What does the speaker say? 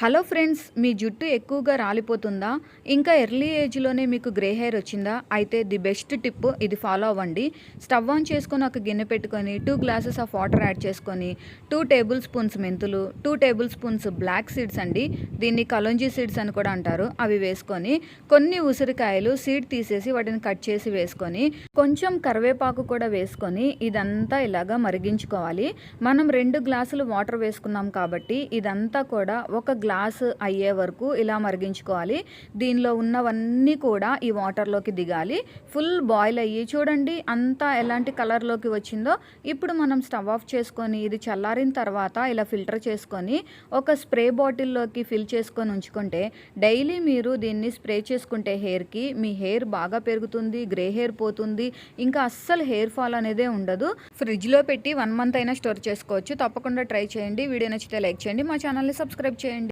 Hello friends మీ జుట్టు ఎక్కువగా రాలిపోతుందా? ఇంకా ఎర్లీ ఏజ్లోనే మీకు గ్రే హెయిర్ వచ్చిందా? అయితే ది బెస్ట్ టిప్ ఇది ఫాలో అవ్వండి. స్టవ్ ఆన్ చేసుకొని ఒక గిన్నె పెట్టుకొని two glasses of water add చేసుకొని టూ టేబుల్ స్పూన్స్ మెంతులు two tablespoons black seeds అండి. దీన్ని కలోంజీ సీడ్స్ అని కూడా అంటారు. అవి వేసుకొని కొన్ని ఉసిరికాయలు సీడ్ తీసేసి వాటిని కట్ చేసి వేసుకొని కొంచెం కరివేపాకు కూడా వేసుకొని ఇదంతా ఇలాగా మరిగించుకోవాలి. మనం రెండు గ్లాసులు వాటర్ వేసుకున్నాం కాబట్టి ఇదంతా కూడా ఒక గ్లాస్ గ్లాస్ అయ్యే వరకు ఇలా మరిగించుకోవాలి. దీనిలో ఉన్నవన్నీ కూడా ఈ వాటర్లోకి దిగాలి. ఫుల్ బాయిల్ అయ్యి చూడండి అంతా ఎలాంటి కలర్లోకి వచ్చిందో. ఇప్పుడు మనం స్టవ్ ఆఫ్ చేసుకొని ఇది చల్లారిన తర్వాత ఇలా ఫిల్టర్ చేసుకొని ఒక స్ప్రే బాటిల్లోకి ఫిల్ చేసుకొని ఉంచుకుంటే డైలీ మీరు దీన్ని స్ప్రే చేసుకుంటే హెయిర్కి మీ హెయిర్ బాగా పెరుగుతుంది గ్రే హెయిర్ పోతుంది. ఇంకా అస్సలు హెయిర్ ఫాల్ అనేదే ఉండదు. ఫ్రిడ్జ్లో పెట్టి వన్ మంత్ అయినా స్టోర్ చేసుకోవచ్చు. తప్పకుండా ట్రై చేయండి. వీడియో నచ్చితే లైక్ చేయండి. మా ఛానల్ని సబ్స్క్రైబ్ చేయండి.